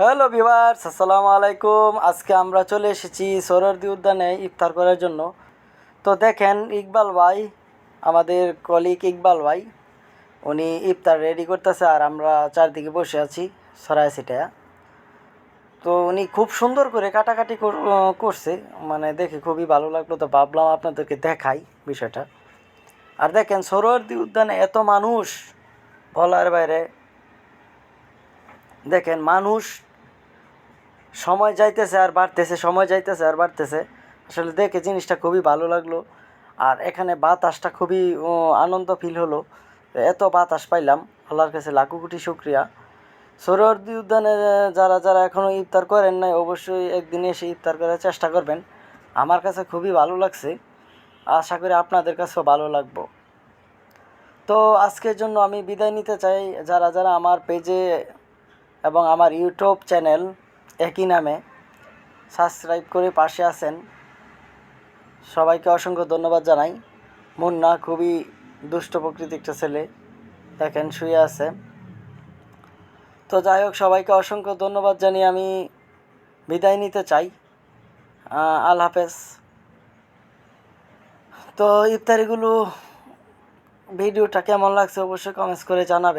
Hello viewers আসসালামু আলাইকুম। আজকে আমরা চলে এসেছি সরোয়ার্দি উদ্যানে ইফতার করার জন্য। তো দেখেন ইকবাল ভাই, আমাদের কলিগ ইকবাল ভাই, উনি ইফতার রেডি করতেছে আর আমরা চারদিকে বসে আছি সরাই সিটায়া তো উনি খুব সুন্দর করে কাটাকাটি করছে। মানে দেখে খুবই ভালো লাগল। তো ভাবলাম আপনাদেরকে দেখাই বিষয়টা। আর দেখেন সরোয়ার্দি উদ্যানে এত মানুষ, বলার বাইরে। দেখেন মানুষ সময় যাইতেছে আর বাড়তেছে, সময় যাইতেছে আর বাড়তেছে। আসলে দেখে জিনিসটা খুবই ভালো লাগল। আর এখানে বাতাসটা খুবই আনন্দ ফিল হলো। এত বাতাস পাইলাম। আল্লাহর কাছে লাখো কোটি শুক্রিয়া। সরোয়ার্দি উদ্যানে যারা যারা এখনও ইফতার করেন নাই, অবশ্যই একদিন এসে ইফতার করার চেষ্টা করবেন। আমার কাছে খুবই ভালো লাগছে। আশা করি আপনাদের কাছেও ভালো লাগবো। তো আজকের জন্য আমি বিদায় নিতে চাই। যারা যারা আমার পেজে এবং আমার ইউটিউব চ্যানেল একই নামে সাবস্ক্রাইব করে পাশে আছেন। সবাইকে অসংখ্য ধন্যবাদ জানাই। মুন্না খুবই দুষ্ট প্রকৃতির একটা ছেলে। দেখেন, শুয়ে আছে। তো যাই হোক, সবাইকে অসংখ্য ধন্যবাদ জানিয়ে আমি বিদায় নিতে চাই। আল হাফেজ। তো ইফতারিগুলো, ভিডিওটা কেমন লাগছে অবশ্যই কমেন্টস করে জানাবেন।